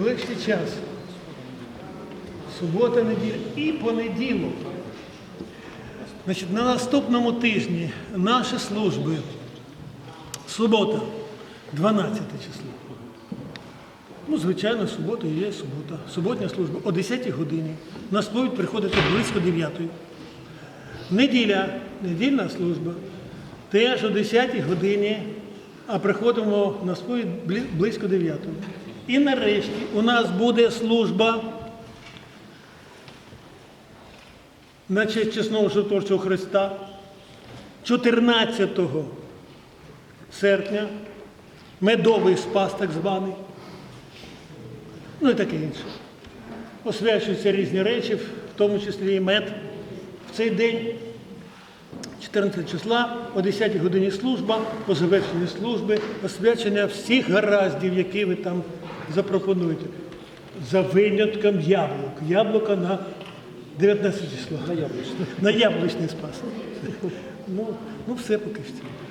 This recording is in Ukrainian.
найближчий час. Субота, неділя і понеділок. Значить, на наступному тижні наші служби. Субота, 12 число. Ну, звичайно, субота є субота. Суботня служба о 10 годині. На сповідь приходите близько 9. Неділя, недільна служба. Теж о 10 годині, а приходимо на сповідь близько 9. І нарешті у нас буде служба на честь чесного жертворчого Христа 14 серпня, медовий спас так званий, ну і таке інше. Освячуються різні речі, в тому числі і мед. В цей день, 14 числа, о 10 годині служба, по завершенні служби, освячення всіх гараздів, які ви там запропонуєте. За винятком яблук. Яблука на 19 число. На яблучний. На яблучний спас. Ну, ну все поки що.